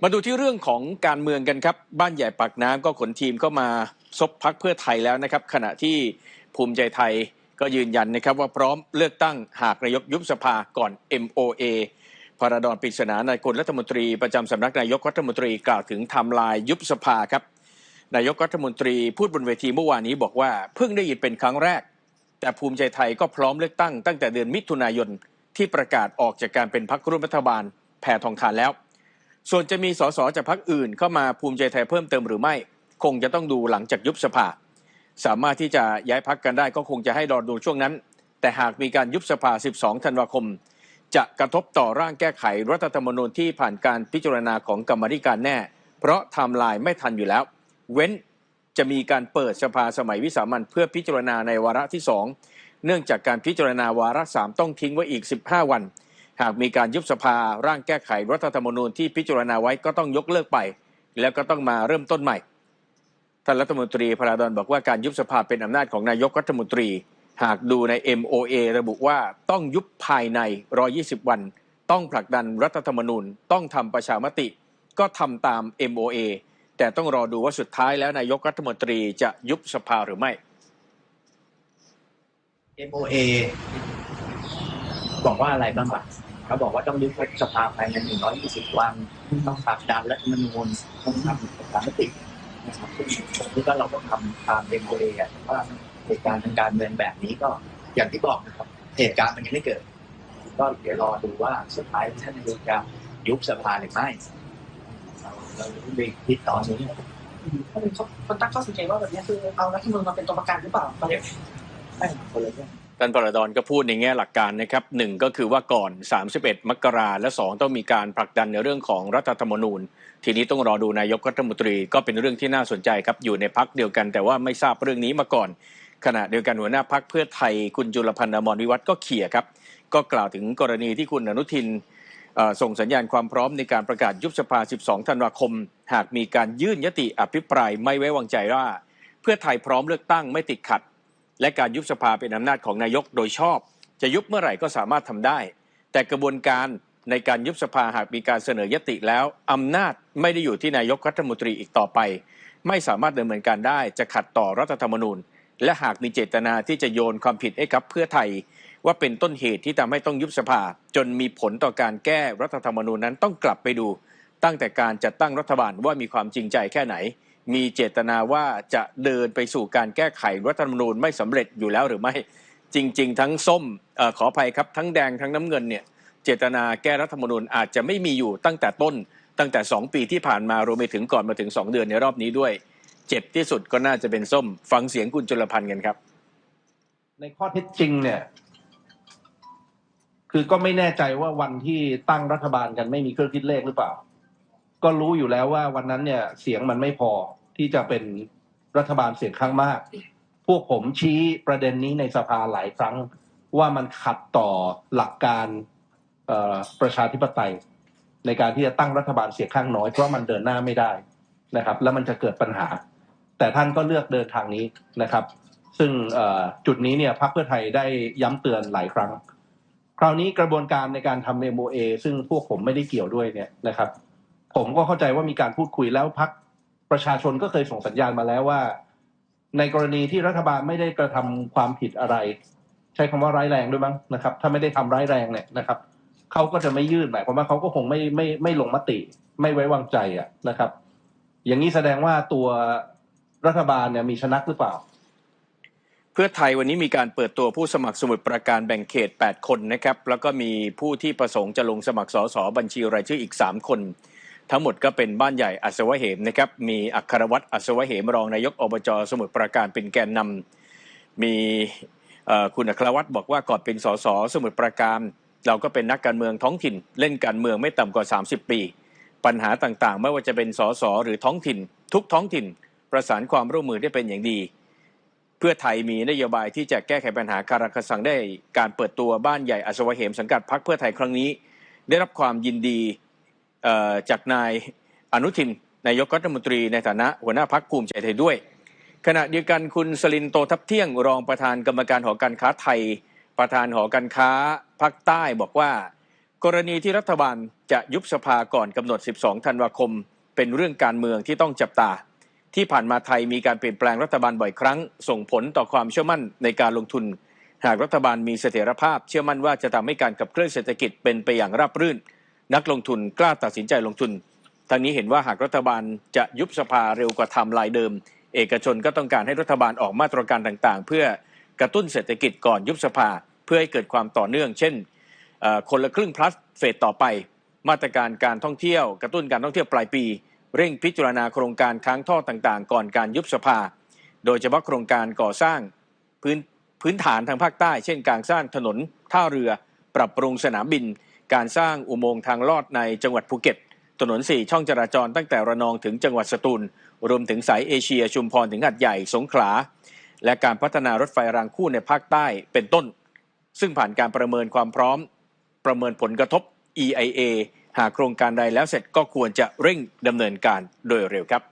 มาดูที่เรื่องของการเมืองกันครับ บ้านใหญ่ปากน้ำก็ขนทีมเข้ามาซบพักเพื่อไทยแล้วนะครับ ขณะที่ภูมิใจไทยก็ยืนยันนะครับว่าพร้อมเลือกตั้งหากนายกยุบสภาก่อน MOA พระดอนปริศนานายกรัฐมนตรีประจำสำนักนายกรัฐมนตรีกล่าวถึงไทม์ไลน์ยุบสภาครับ นายกรัฐมนตรีพูดบนเวทีเมื่อวานนี้บอกว่าเพิ่งได้ยินเป็นครั้งแรก แต่ภูมิใจไทยก็พร้อมเลือกตั้งตั้งแต่เดือนมิถุนายนที่ประกาศออกจากการเป็นพรรคร่วมรัฐบาลแผ่ทองทานแล้ว ส่วนจะมีสสจากพรรคอื่นเข้ามาภูมิใจไทยเพิ่มเติมหรือไม่ คงจะต้องดูหลังจากยุบสภา สามารถที่จะย้ายพักกันได้ก็คงจะให้รอดูช่วงนั้น แต่หากมีการยุบสภา 12 ธันวาคม จะกระทบต่อร่างแก้ไขรัฐธรรมนูญที่ผ่านการพิจารณาของกรรมธิการแน่ เพราะทม์ไลน์ไม่ทันอยู่แล้ว เว้นจะมีการเปิดสภาสมัยวิสามันเพื่อพิจารณาในวาระที่2เนื่องจากการพิจารณาวาระสามต้องทิ้งไว้อีก 15 วัน หากมีการยุบสภาร่างแก้ไขรัฐธรรมนูญที่พิจารณาไว้ก็ต้องยกเลิกไป แล้วก็ต้องมาเริ่มต้นใหม่ท่านรัฐมนตรีพราดอนบอกว่าการยุบสภาเป็นอำนาจของนายกรัฐมนตรี หากดูใน MOA ระบุว่าต้องยุบภายใน 120 วัน ต้องผลักดันรัฐธรรมนูญ ต้องทำประชามติ ก็ทำตาม MOA แต่ต้องรอดูว่าสุดท้ายแล้วนายกรัฐมนตรีจะยุบสภาหรือไม่ MOA บอกว่าอะไรบ้างล่ะเขาบอกว่าต้องยุบสภาภายใน 120 วัน ต้องผลักดันรัฐธรรมนูญต้องทำประชามตินะครับซึ่งผมคิดว่าเราต้องทำตาม MOA อะว่าเหตุการณ์ทางการเมืองแบบนี้ก็อย่างที่บอกนะครับ เหตุการณ์มันยังไม่เกิด ก็เดี๋ยวรอดูว่าสุดท้ายท่านนายกจะยุบสภาหรือไม่เราเราไม่คิดตอนนี้เขาเป็นเขาคนตั้งข้อสังเกตว่าแบบนี้คือเอารัฐธรรมนูญมาเป็นตัวประกันหรือเปล่าครับไม่คนละเรื่อง ท่านปรดอนก็พูดในแง่หลักการนะครับหนึ่งก็คือว่าก่อน 31 มกราและสองต้องมีการผลักดันในเรื่องของรัฐธรรมนูญ ทีนี้ต้องรอดูนายกรัฐมนตรีก็เป็นเรื่องที่น่าสนใจครับอยู่ในพักเดียวกัน แต่ว่าไม่ทราบเรื่องนี้มาก่อน ขณะเดียวกันหัวหน้าพักเพื่อไทยคุณจุลพันธ์อมรวิวัฒน์ก็เขี่ยครับ ก็กล่าวถึงกรณีที่คุณอนุทินส่งสัญญาณความพร้อมในการประกาศยุบสภา 12 ธันวาคม หากมีการยื่นยติอภิปรายไม่ไว้วางใจว่า เพื่อไทยพร้อมเลือกตั้งไม่ติดขัด และการยุบสภาเป็นอำนาจของนายกโดยชอบ จะยุบเมื่อไหร่ก็สามารถทำได้ แต่กระบวนการในการยุบสภาหากมีการเสนอยติแล้วอำนาจไม่ได้อยู่ที่นายกรัฐมนตรีอีกต่อไป ไม่สามารถดำเนินการได้จะขัดต่อรัฐธรรมนูญ และหากมีเจตนาที่จะโยนความผิดให้กับเพื่อไทย ว่าเป็นต้นเหตุที่ทำให้ต้องยุบสภา จนมีผลต่อการแก้รัฐธรรมนูญนั้นต้องกลับไปดู ตั้งแต่การจัดตั้งรัฐบาลว่ามีความจริงใจแค่ไหน มีเจตนาว่าจะเดินไปสู่การแก้ไขรัฐธรรมนูญไม่สำเร็จอยู่แล้วหรือไม่ จริง ๆ ทั้งส้มอขออภัยครับ ทั้งแดงทั้งน้ำเงินเนี่ยเจตนาแก้รัฐธรรมนูญอาจจะไม่มีอยู่ตั้งแต่ต้นตั้งแต่ 2 ปีที่ผ่านมารวมไปถึงก่อนมาถึง 2 เดือนในรอบนี้ด้วย เจ็บที่สุดก็น่าจะเป็นส้ม ฟังเสียงคุณจุลพันธ์กันครับ ในข้อเท็จจริงเนี่ย คือก็ไม่แน่ใจว่าวันที่ตั้งรัฐบาลกันไม่มีเครื่องคิดเลขหรือเปล่า ก็รู้อยู่แล้วว่าวันนั้นเนี่ยเสียงมันไม่พอที่จะเป็นรัฐบาลเสียงข้างมาก พวกผมชี้ประเด็นนี้ในสภาหลายครั้ง ว่ามันขัดต่อหลักการประชาธิปไตย ในการที่จะตั้งรัฐบาลเสียงข้างน้อยเพราะมันเดินหน้าไม่ได้นะครับ แล้วมันจะเกิดปัญหา แต่ท่านก็เลือกเดินทางนี้นะครับ ซึ่งจุดนี้เนี่ยพรรคเพื่อไทยได้ย้ำเตือนหลายครั้ง คราวนี้กระบวนการในการทำ MOA ซึ่งพวกผมไม่ได้เกี่ยวด้วยเนี่ยนะครับ ผมก็เข้าใจว่ามีการพูดคุยแล้วพักประชาชนก็เคยส่งสัญญาณมาแล้วว่า ในกรณีที่รัฐบาลไม่ได้กระทำความผิดอะไร ใช้คำว่าร้ายแรงด้วยมั้งนะครับ ถ้าไม่ได้ทำร้ายแรงเนี่ยนะครับเขาก็จะไม่ยื่นหมายความว่าเขาก็คงไม่ไม่ไม่ลงมติ ไม่ไว้วางใจอะนะครับ อย่างนี้แสดงว่าตัวรัฐบาลเนี่ยมีชนะหรือเปล่า เพื่อไทยวันนี้มีการเปิดตัวผู้สมัครสมุดประการแบ่งเขต 8 คนนะครับ แล้วก็มีผู้ที่ประสงค์จะลงสมัครสสบัญชีรายชื่ออีก 3 คน ทั้งหมดก็เป็นบ้านใหญ่อัศวะเหมนะครับ มีอัครวัตรอัศวะเหมรองนายกอบจสมุทรปราการเป็นแกนนำมีคุณอัครวัตรบอกว่าก่อนเป็นสสสมุทรปราการ เราก็เป็นนักการเมืองท้องถิ่น เล่นการเมืองไม่ต่ำกว่า 30 ปี ปัญหาต่างๆ ไม่ว่าจะเป็นสสหรือท้องถิ่น ทุกท้องถิ่น ประสานความร่วมมือได้เป็นอย่างดี เพื่อไทยมีนโยบายที่จะแก้ไขปัญหาการคสังได้การเปิดตัวบ้านใหญ่อัศวะเหมสังกัดพรรคเพื่อไทยครั้งนี้ ได้รับความยินดี จากนายอนุทินนายกรัฐมนตรีในฐานะหัวหน้าพักภูมิใจไทยด้วย ขณะเดียวกันคุณสลินโตทับเที่ยงรองประธานกรรมการหอการค้าไทย ประธานหอการค้าภาคใต้บอกว่า กรณีที่รัฐบาลจะยุบสภาก่อนกำหนด 12 ธันวาคม เป็นเรื่องการเมืองที่ต้องจับตา ที่ผ่านมาไทยมีการเปลี่ยนแปลงรัฐบาลบ่อยครั้ง ส่งผลต่อความเชื่อมั่นในการลงทุน หากรัฐบาลมีเสถียรภาพ เชื่อมั่นว่าจะทำให้การขับเคลื่อนเศรษฐกิจเป็นไปอย่างราบรื่น นักลงทุนกล้าตัดสินใจลงทุนทางนี้เห็นว่าหากรัฐบาลจะยุบสภาเร็วกว่าทม์ไลน์เดิม เอกชนก็ต้องการให้รัฐบาลออกมาตรการต่างๆ เพื่อกระตุ้นเศรษฐกิจก่อนยุบสภาเพื่อให้เกิดความต่อเนื่อง เช่นคนละครึ่ง plus เฟสต่อไป มาตรการการท่องเที่ยว กระตุ้นการท่องเที่ยวปลายปี เร่งพิจารณาโครงการค้างท่อต่างๆ ก่อนการยุบสภา โดยเฉพาะโครงการก่อสร้างพื้นพื้นฐานทางภาคใต้ เช่น การสร้างถนนท่าเรือ ปรับปรุงสนามบิน การสร้างอุโมงค์ทางลอดในจังหวัดภูเก็ต ถนน 4 ช่องจราจรตั้งแต่ระนองถึงจังหวัดสตูล รวมถึงสายเอเชียชุมพรถึงหัดใหญ่สงขลา และการพัฒนารถไฟรางคู่ในภาคใต้เป็นต้น ซึ่งผ่านการประเมินความพร้อม ประเมินผลกระทบ EIA หากโครงการใดแล้วเสร็จก็ควรจะเร่งดำเนินการโดยเร็วครับ